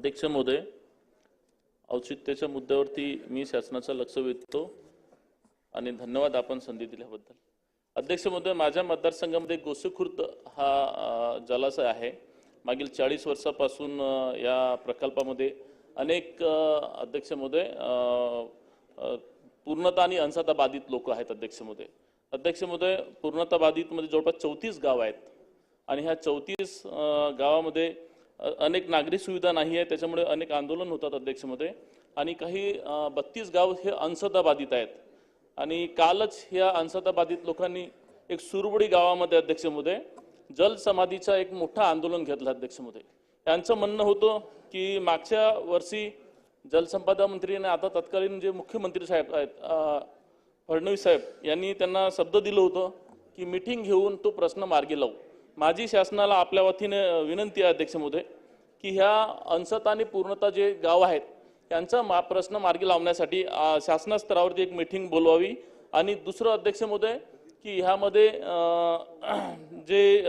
अध्यक्ष महोदय औचित्याच्या मुद्द्यावरती मी शासनाचं लक्ष वेधतो आणि धन्यवाद आपण संधी दिल्याबद्दल. अध्यक्ष महोदय माझ्या मतदारसंघामध्ये गोसेखुर्द हा जलाशय आहे. मागील चाळीस वर्षापासून या प्रकल्पामध्ये अनेक अध्यक्ष महोदय पूर्णता आणि अंशता बाधित लोक आहेत अध्यक्ष महोदय. अध्यक्ष महोदय पूर्णता बाधितमध्ये म्हणजे जवळपास चौतीस गाव आहेत. आणि ह्या चौतीस गावामध्ये अनेक नागरी सुविधा नाही आहे त्याच्यामुळे अनेक आंदोलन होतात अध्यक्षमध्ये. आणि काही बत्तीस गाव हे अंशतः बाधित आहेत. आणि कालच ह्या अंशतः बाधित लोकांनी एक सुरबुडी गावामध्ये अध्यक्षमध्ये जल समाधीचा एक मोठा आंदोलन घेतलं अध्यक्षमध्ये. त्यांचं म्हणणं होतं की मागच्या वर्षी जलसंपदा मंत्री आणि आता तत्कालीन जे मुख्यमंत्री साहेब आहेत फडणवीस साहेब यांनी त्यांना शब्द दिलं होतं की मिटिंग घेऊन तो प्रश्न मार्गी लावू. माझी शासनाला आपल्या वतीने विनंती आहे अध्यक्ष महोदय की ह्या अंशत आणि पूर्णता जे गाव आहेत त्यांचा मा प्रश्न मार्गी लावण्यासाठी शासनास्तरावरती स्तरावरती एक मिटिंग बोलवावी. आणि दुसरं अध्यक्ष महोदय की ह्यामध्ये जे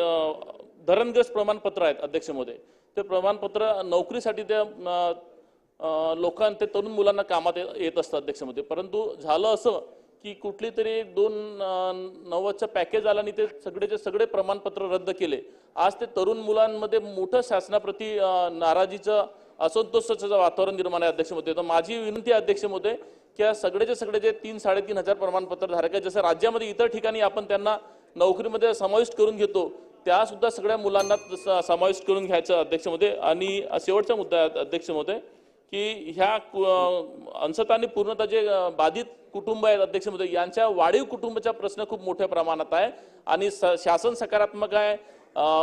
धरणग्रस्त प्रमाणपत्र आहेत अध्यक्ष महोदय ते प्रमाणपत्र नोकरीसाठी त्या लोकां ते तरुण मुलांना कामात येत असतं अध्यक्षमध्ये परंतु झालं असं की कुठली तरी दोन नव्वदचं पॅकेज आलं आणि ते सगळेचे सगळे प्रमाणपत्र रद्द केले. आज ते तरुण मुलांमध्ये मोठं शासनाप्रती नाराजीचं असंतोषाचं वातावरण निर्माण आहे अध्यक्षमध्ये. तर माझी विनंती अध्यक्ष अध्यक्षमध्ये की या सगळेचे सगळे जे तीन साडेतीन हजार प्रमाणपत्र धारक आहेत जसं राज्यामध्ये इतर ठिकाणी आपण त्यांना नोकरीमध्ये समाविष्ट करून घेतो त्या सुद्धा सगळ्या मुलांना समाविष्ट करून घ्यायचं अध्यक्षमध्ये. आणि शेवटचा मुद्दा आहे अध्यक्षमध्ये की ह्या अंशता आणि पूर्णतः जे बाधित कुटुंब आहेत अध्यक्ष अध्यक्षमध्ये यांच्या वाढीव कुटुंबाचा प्रश्न खूप मोठ्या प्रमाणात आहे. आणि स- शासन सकारात्मक आहे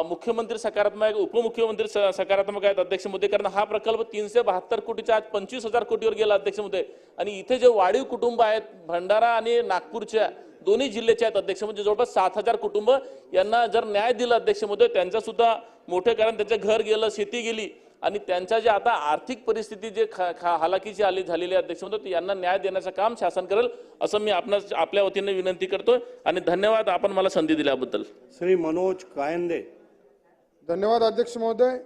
मुख्यमंत्री सकारात्मक आहे उपमुख्यमंत्री स- सकारात्मक आहेत अध्यक्षमध्ये कारण हा प्रकल्प तीनशे बहात्तर कोटीच्या आज पंचवीस हजार कोटीवर गेला अध्यक्षमध्ये आणि इथे जे वाढीव कुटुंब आहेत भंडारा आणि नागपूरच्या दोन्ही जिल्ह्याचे आहेत अध्यक्ष म्हणजे जवळपास सात हजार कुटुंब यांना जर न्याय दिला अध्यक्षमध्ये त्यांचा सुद्धा मोठे कारण त्यांचं घर गेलं शेती गेली. आणि त्यांच्या जे आता आर्थिक परिस्थिती जे खा खा हालाकीची आली झालेली आहे अध्यक्षमध्ये तर यांना न्याय देण्याचं काम शासन करेल असं मी आपणास आपल्या वतीने विनंती करतोय. आणि धन्यवाद आपण मला संधी दिल्याबद्दल. श्री मनोज कायंदे. धन्यवाद अध्यक्ष महोदय.